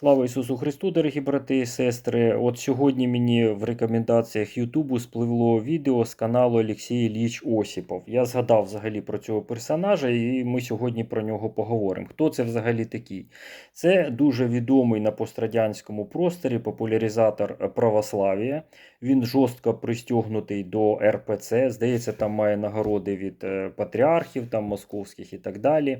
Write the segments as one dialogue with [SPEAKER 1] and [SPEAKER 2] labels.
[SPEAKER 1] Слава Ісусу Христу, дорогі брати і сестри. От сьогодні мені в рекомендаціях Ютубу спливло відео з каналу Олексій Ілліч Осіпов. Я згадав взагалі про цього персонажа, і ми сьогодні про нього поговоримо. Хто це взагалі такий? Це дуже відомий на пострадянському просторі популяризатор православ'я. Він жорстко пристягнутий до РПЦ. Здається, там має нагороди від е, патріархів там московських і так далі.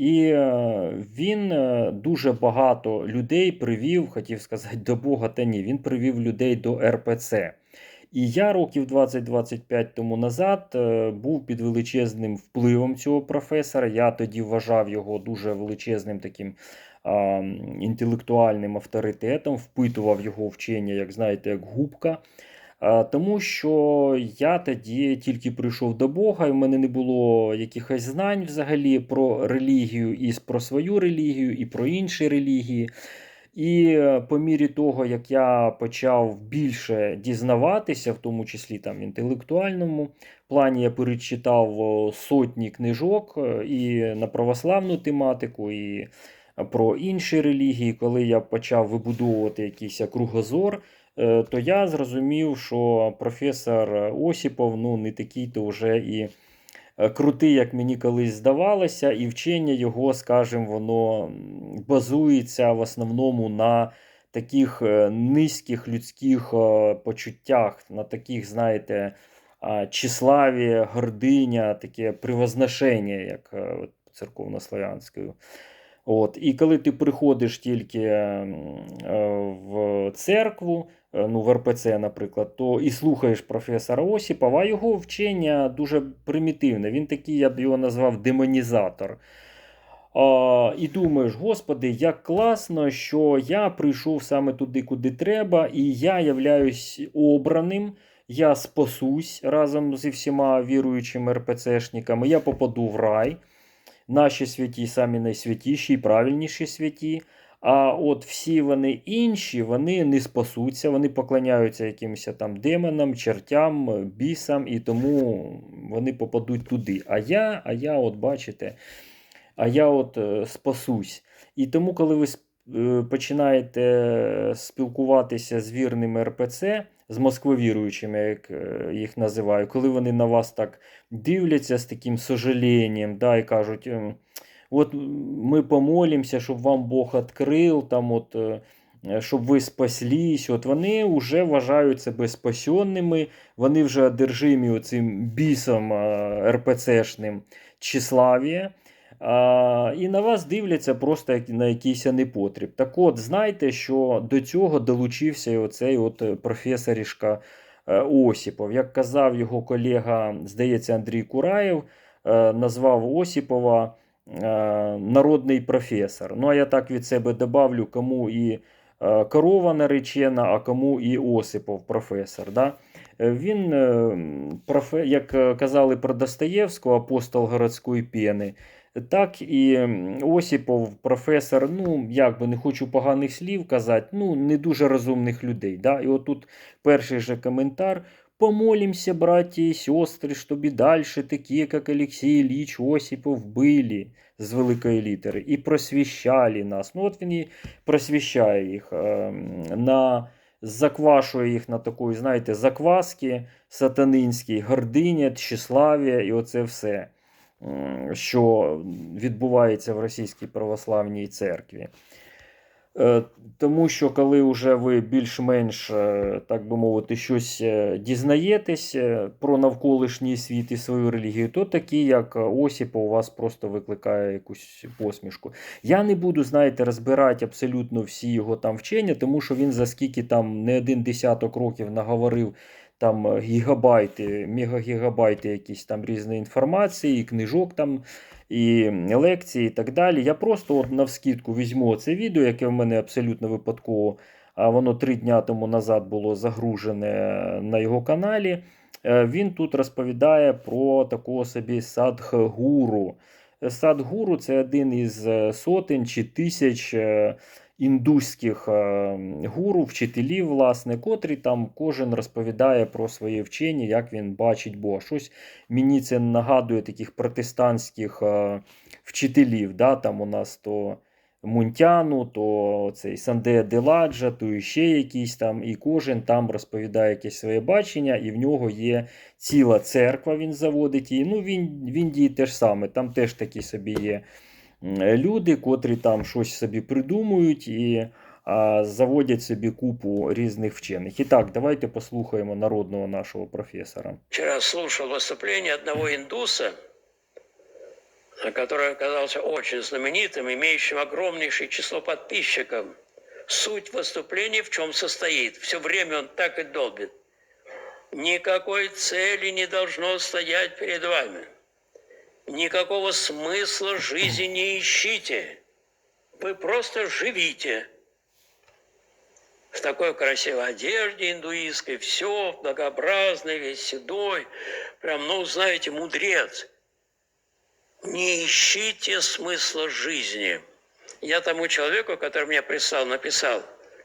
[SPEAKER 1] І е, він е, дуже багато людей привів, хотів сказати, до Бога, та ні, він привів людей до РПЦ. І я років 20-25 тому назад е, був під величезним впливом цього професора. Я тоді вважав його дуже величезним таким а, інтелектуальним авторитетом, впитував його вчення, як знаєте, як губка. А, Тому що я тоді тільки прийшов до Бога, і в мене не було якихось знань взагалі про релігію, і про свою релігію, і про інші релігії. І е, по мірі того, як я почав більше дізнаватися, в тому числі там в інтелектуальному плані, я перечитав сотні книжок е, і на православну тематику, і про інші релігії, коли я почав вибудовувати якийсь кругозор. Е, то я зрозумів, що професор Осіпов ну, не такий то вже і е, крутий, як мені колись здавалося, і вчення його, скажімо, воно базується в основному на таких е, низьких людських почуттях, на таких, знаєте, а, тщеславі, гординя, таке превозношення, як церковнослов'янською. От, і коли ти приходиш тільки е, в церкву, е, ну, в РПЦ, наприклад, то і слухаєш професора Осіпова, а його вчення дуже примітивне. Він такий, я б його назвав демонізатор. А, і думаєш, господи, як класно, що я прийшов саме туди, куди треба, і я являюсь обраним. Я спасусь разом зі всіма віруючими РПЦшниками, я попаду в рай наші святі самі найсвятіші і правильніші святі. А от всі вони інші, вони не спасуться, вони поклоняються якимось там демонам, чертям, бісам, і тому вони попадуть туди. А я, а я, от бачите, а я от е, спасусь. І тому, коли ви е, починаєте спілкуватися з вірними РПЦ, з москвовіруючими, як е, їх називаю, коли вони на вас так дивляться з таким сожаленням, да, і кажуть, ем, от ми помолимося, щоб вам Бог відкрив, там от, е, щоб ви спаслись. От вони вже вважають себе спасенними, вони вже одержимі оцим бісом РПЦшним тщеславія. А, і на вас дивляться просто на якийсь непотріб. Так от, знайте, що до цього долучився і оцей от е, професорішка е, Осіпов. Як казав його колега, здається, Андрій Кураєв, е, назвав Осіпова народний професор. Ну, а я так від себе добавлю, кому і корова наречена, а кому і Осипов професор. Да? Він, як казали про Достоєвського, апостол городської пени, так і м, Осіпов, професор, ну, як би не хочу поганих слів казати, ну, не дуже розумних людей. Да? І отут перший же коментар. Помолимся, братья и сестры, чтобы и дальше такие, как Алексей Ильич Осипов, были з великої літери і просвіщали нас. Ну, от він і просвіщає їх, ем, на, заквашує їх на такої, знаєте, закваски сатанинській, гординя, тщеславія і оце все, м, що відбувається в Російській православній церкві. Е, Тому що коли вже ви більш-менш, е, так би мовити, щось е, дізнаєтесь про навколишній світ і свою релігію, то такі, як Осіпа, у вас просто викликає якусь посмішку. Я не буду, знаєте, розбирати абсолютно всі його там вчення, тому що він за скільки там не один десяток років наговорив там е, гігабайти, мегагігабайти якісь там різної інформації, і книжок там і лекції, і так далі. Я просто от навскідку візьму це відео, яке в мене абсолютно випадково, а воно три дня тому назад було загружене на його каналі. Е, Він тут розповідає про такого собі садхгуру. Садхгуру це один із е, сотень чи тисяч е, індуських е, гуру, вчителів, власне, котрі там кожен розповідає про своє вчення, як він бачить Бога. Щось мені це нагадує таких протестантських е, вчителів. Да? Там у нас то Мунтяну, то цей Санде Деладжа, то ще якийсь там, і кожен там розповідає якесь своє бачення, і в нього є ціла церква, він заводить її. Ну, в Індії теж саме, там теж такі собі є люди, котрі там щось собі придумують і а, заводять собі купу різних вчених. І так, давайте послухаємо народного нашого професора.
[SPEAKER 2] Вчера слушал выступление одного индуса, который оказался очень знаменитым, имеющим огромнейшее число подписчиков. Суть выступления в чем состоит? Все время он так и долбит. Никакой цели не должно стоять перед вами. Никакого смысла жизни не ищите. Вы просто живите. В такой красивой одежде индуистской, все многообразный, весь седой. Прям, ну, знаете, мудрец. Не ищите смысла жизни. Я тому человеку, который меня прислал, написал,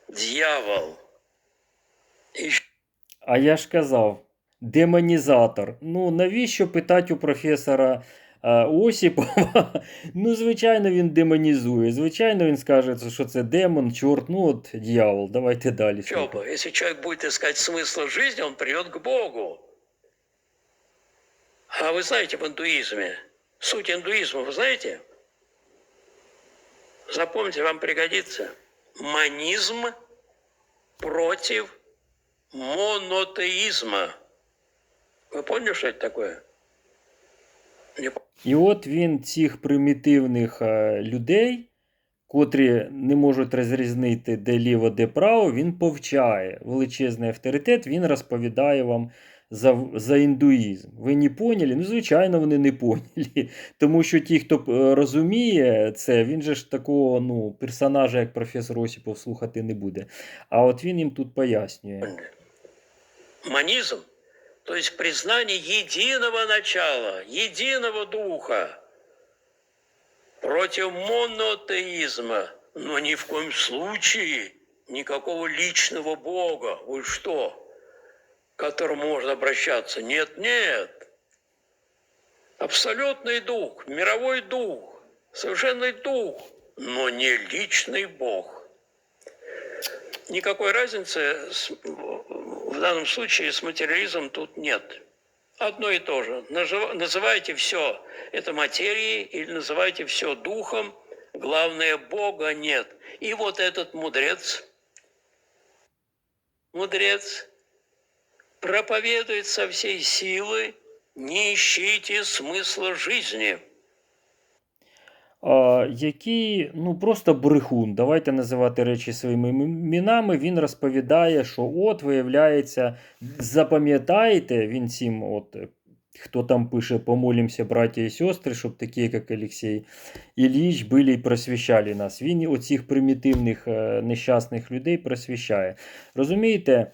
[SPEAKER 2] дьявол. Ищ-
[SPEAKER 1] А я ж казав, демонізатор. Ну, навіщо питати у професора е, Осіпова? Ну, звичайно, він демонізує. Звичайно, він скаже, що це демон, чорт, ну от дьявол. Давайте далі.
[SPEAKER 2] Чё бы, Если человек будет искать смысла жизни, он придет к Богу. А вы знаете в индуизме, суть индуизма, вы знаете? Запомните, вам пригодится. Манизм против монотеизма. Вы поняли, что это такое?
[SPEAKER 1] І от він цих примітивних е, людей, котрі не можуть розрізнити, де ліво, де право, він повчає. Величезний авторитет, він розповідає вам за, за індуїзм. Ви не поняли? Ну, звичайно, вони не поняли. Тому що ті, хто е, розуміє це, він же ж такого ну, персонажа, як професор Осіпов, слухати не буде. А от він їм тут пояснює.
[SPEAKER 2] Манизм, то есть признание единого начала, единого духа против монотеизма, но ни в коем случае никакого личного Бога. Вы что? К которому можно обращаться? Нет, нет. Абсолютный дух, мировой дух, совершенный дух, но не личный Бог. Никакой разницы в данном случае с материализмом тут нет. Одно и то же. Называйте все это материей или называйте все духом. Главное, Бога нет. И вот этот мудрец, мудрец проповедует со всей силы, не ищите смысла жизни.
[SPEAKER 1] Який ну просто брехун. Давайте називати речі своїми іменами. Він розповідає, що от, виявляється, запам'ятаєте, він цим, от, хто там пише, помолимося, браття і сестри, щоб такі, як Олексій Ілліч, були і просвіщали нас. Він оцих примітивних е, нещасних людей просвіщає. Розумієте?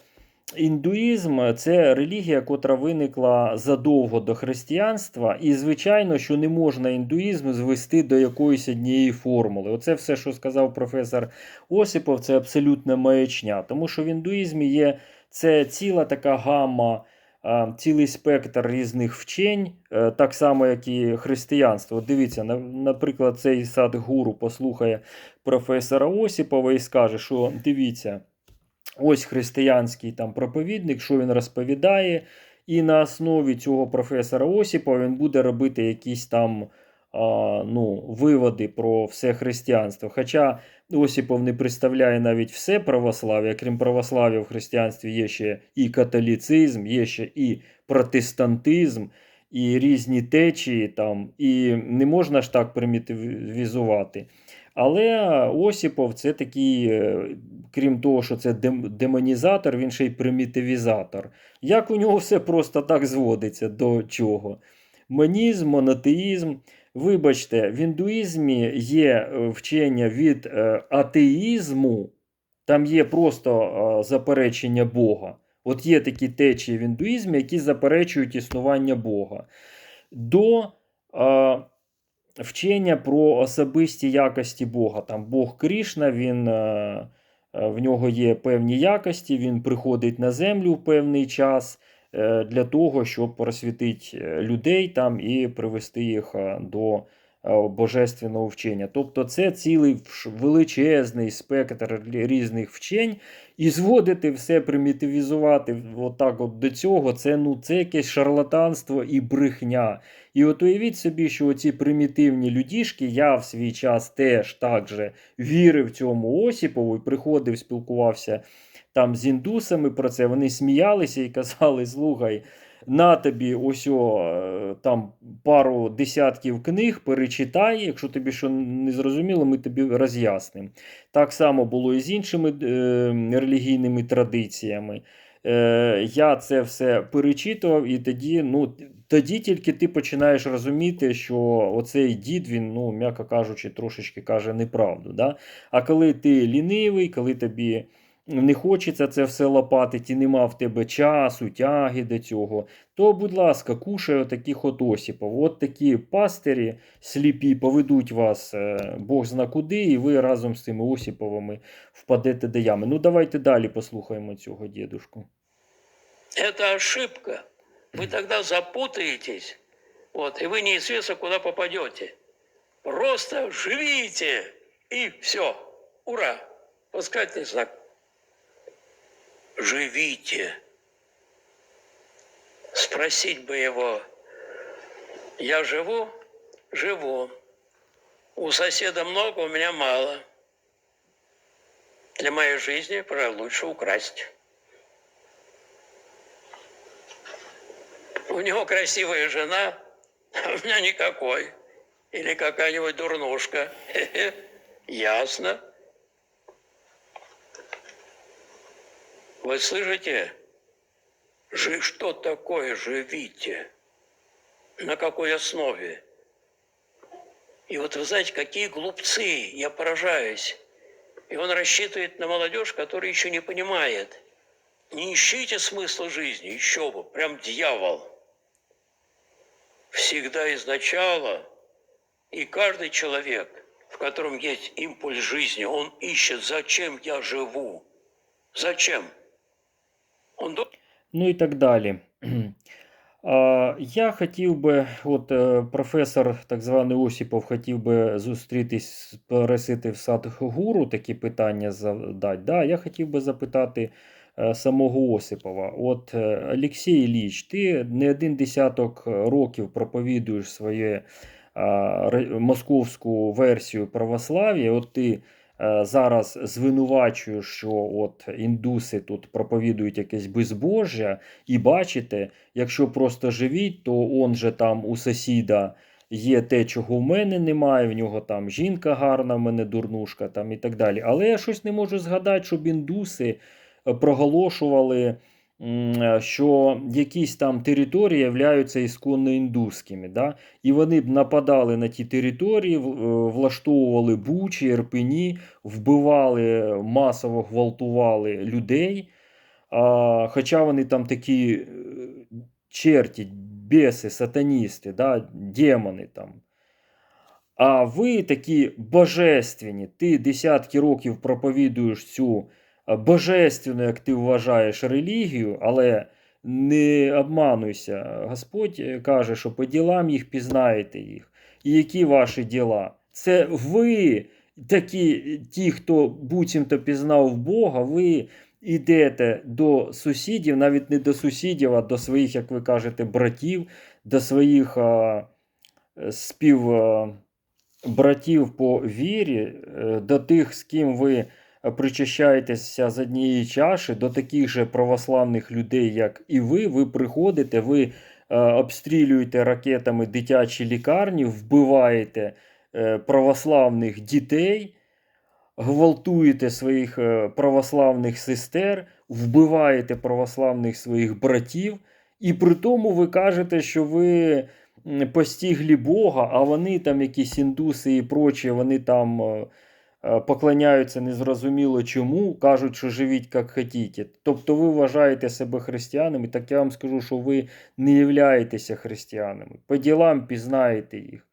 [SPEAKER 1] Індуїзм це релігія, котра виникла задовго до християнства, і звичайно, що не можна індуїзм звести до якоїсь однієї формули. Оце все, що сказав професор Осипов, це абсолютна маячня, тому що в індуїзмі є це ціла така гамма, цілий спектр різних вчень, е, так само, як і християнство. Дивіться, наприклад, цей садгуру послухає професора Осипова і скаже, що дивіться. Ось християнський там проповідник, що він розповідає, і на основі цього професора Осіпа він буде робити якісь там а, ну, виводи про все християнство. Хоча Осіпов не представляє навіть все православ'я, крім православ'я в християнстві є ще і католіцизм, є ще і протестантизм, і різні течії там, і не можна ж так примітивізувати. Але Осіпов це такий, е, крім того, що це демонізатор, він ще й примітивізатор. Як у нього все просто так зводиться до чого? Монізм, монотеїзм. Вибачте, в індуїзмі є е, вчення від е, атеїзму, там є просто заперечення Бога. От є такі течії в індуїзмі, які заперечують існування Бога. До вчення про особисті якості Бога. Там Бог Крішна, він, е, е, в нього є певні якості, він приходить на землю в певний час е, для того, щоб просвітити людей там і привести їх до божественного вчення. Тобто це цілий величезний спектр різних вчень, і зводити все, примітивізувати отак от до цього, це, ну, це якесь шарлатанство і брехня. І от уявіть собі, що оці примітивні людішки, я в свій час теж так же вірив цьому Осіпову і приходив, спілкувався там з індусами про це. Вони сміялися і казали: слухай, на тобі ось о, там пару десятків книг, перечитай. Якщо тобі що не зрозуміло, ми тобі роз'яснимо. Так само було і з іншими е, релігійними традиціями. Е, я це все перечитував, і тоді, ну, тоді тільки ти починаєш розуміти, що оцей дід, він, ну, м'яко кажучи, трошечки каже неправду. Да? А коли ти лінивий, коли тобі не хочеться це все лопатити, і нема в тебе часу, тяги до цього, то, будь ласка, кушай отаких от осіпов. От такі пастирі сліпі поведуть вас, е, Бог зна куди, і ви разом з цими осіповими впадете до ями. Ну, давайте далі послухаємо цього дідушку.
[SPEAKER 2] Это ошибка. Вы тогда запутаетесь, вот, и вы неизвестно, куда попадете. Просто живите, и все. Ура! Восклицательный знак. Живите. Спросить бы его, я живу? Живу. У соседа много, у меня мало. Для моей жизни, пожалуй, лучше украсть. У него красивая жена, а у меня никакой. Или какая-нибудь дурнушка. Ясно. Вы слышите? Жи, что такое живите? На какой основе? И вот вы знаете, какие глупцы, я поражаюсь. И он рассчитывает на молодежь, которая еще не понимает. Не ищите смысла жизни, еще бы, прям дьявол. Всегда изначала, и каждый человек, в котором есть импульс жизни, он ищет, зачем я живу. Зачем?
[SPEAKER 1] Ну і так далі. Я хотів би, от е, професор так званий Осіпов хотів би зустрітись, пересити в сад гуру, такі питання задати. Да, я хотів би запитати е, самого Осипова. От е, Олексій Ілліч, ти не один десяток років проповідуєш своє московську версію православ'я. От ти зараз звинувачую, що от індуси тут проповідують якесь безбожжя, і бачите, якщо просто живіть, то он же там у сусіда є те, чого в мене немає, в нього там жінка гарна, в мене дурнушка там і так далі. Але я щось не можу згадати, щоб індуси е, проголошували, е, що якісь там території являються ісконно індуськими. Да? І вони б нападали на ті території, е, влаштовували бучі, ерпені, вбивали, масово гвалтували людей. А, хоча вони там такі е, черті, біси, сатаністи, да, демони там. А ви такі божественні, ти десятки років проповідуєш цю божественну, як ти вважаєш, релігію, але не обмануйся. Господь е, каже, що по ділам їх пізнаєте їх. І які ваші діла? Це ви, такі, ті, хто буцімто пізнав Бога, ви йдете до сусідів, навіть не до сусідів, а до своїх, як ви кажете, братів, до своїх а, спів. братів по вірі, е, до тих, з ким ви причащаєтеся з однієї чаші, до таких же православних людей, як і ви, ви приходите, ви е, обстрілюєте ракетами дитячі лікарні, вбиваєте е, православних дітей, гвалтуєте своїх е, православних сестер, вбиваєте православних своїх братів, і при тому ви кажете, що ви постіглі Бога, а вони там якісь індуси і прочі, вони там поклоняються незрозуміло чому, кажуть, що живіть як хотіте. Тобто ви вважаєте себе християнами, так я вам скажу, що ви не являєтеся християнами. По ділам пізнаєте їх.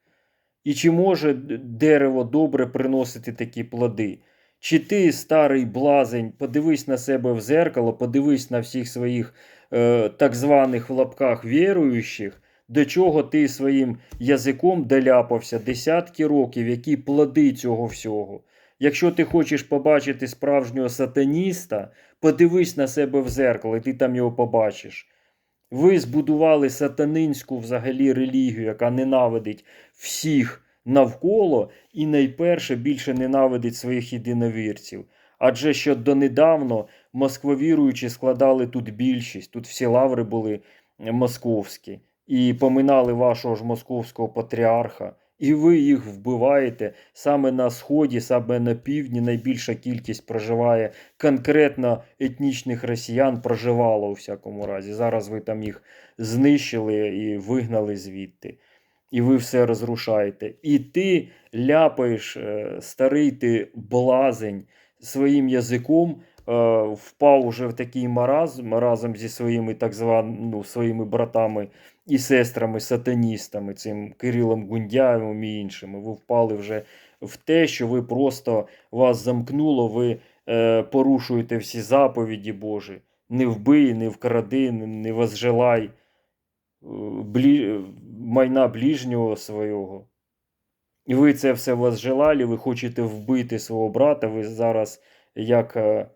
[SPEAKER 1] І чи може дерево добре приносити такі плоди? Чи ти, старий блазень, подивись на себе в зеркало, подивись на всіх своїх е, так званих в лапках віруючих, до чого ти своїм язиком доляпався десятки років, які плоди цього всього. Якщо ти хочеш побачити справжнього сатаніста, подивись на себе в зеркало, і ти там його побачиш. Ви збудували сатанинську взагалі релігію, яка ненавидить всіх навколо і найперше більше ненавидить своїх єдиновірців. Адже ще донедавно москвовіруючі складали тут більшість, тут всі лаври були московські, і поминали вашого ж московського патріарха. І ви їх вбиваєте саме на сході, саме на півдні. Найбільша кількість проживає конкретно етнічних росіян проживало у всякому разі. Зараз ви там їх знищили і вигнали звідти. І ви все розрушаєте. І ти ляпаєш, е, старий ти блазень, своїм язиком е, впав уже в такий маразм разом зі своїми так званими ну, своїми братами і сестрами, сатаністами, цим Кирилом Гундяєвим і іншими. Ви впали вже в те, що ви просто вас замкнуло, ви е, порушуєте всі заповіді Божі. Не вбий, не вкради, не- возжелай е, блі... майна ближнього свого. І ви це все возжелали, ви хочете вбити свого брата, ви зараз як е,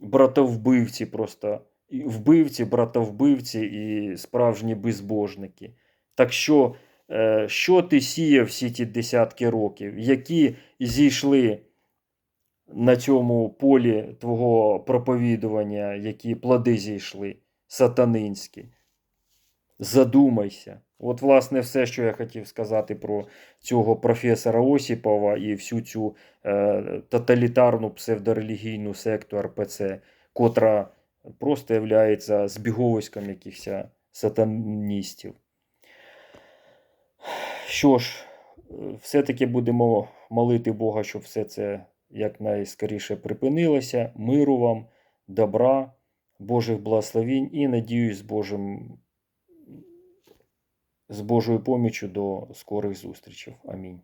[SPEAKER 1] братовбивці просто. Вбивці, братовбивці і справжні безбожники. Так що, е, що ти сіяв всі ті десятки років, які зійшли на цьому полі твого проповідування, які плоди зійшли, сатанинські? Задумайся. От, власне, все, що я хотів сказати про цього професора Осіпова і всю цю е, тоталітарну псевдорелігійну секту РПЦ, котра просто є збіговиськом якихось сатаністів. Що ж, все-таки будемо молити Бога, щоб все це якнайскоріше припинилося. Миру вам, добра, Божих благословінь і надіюсь з Божим з Божою поміччю до скорих зустрічей. Амінь.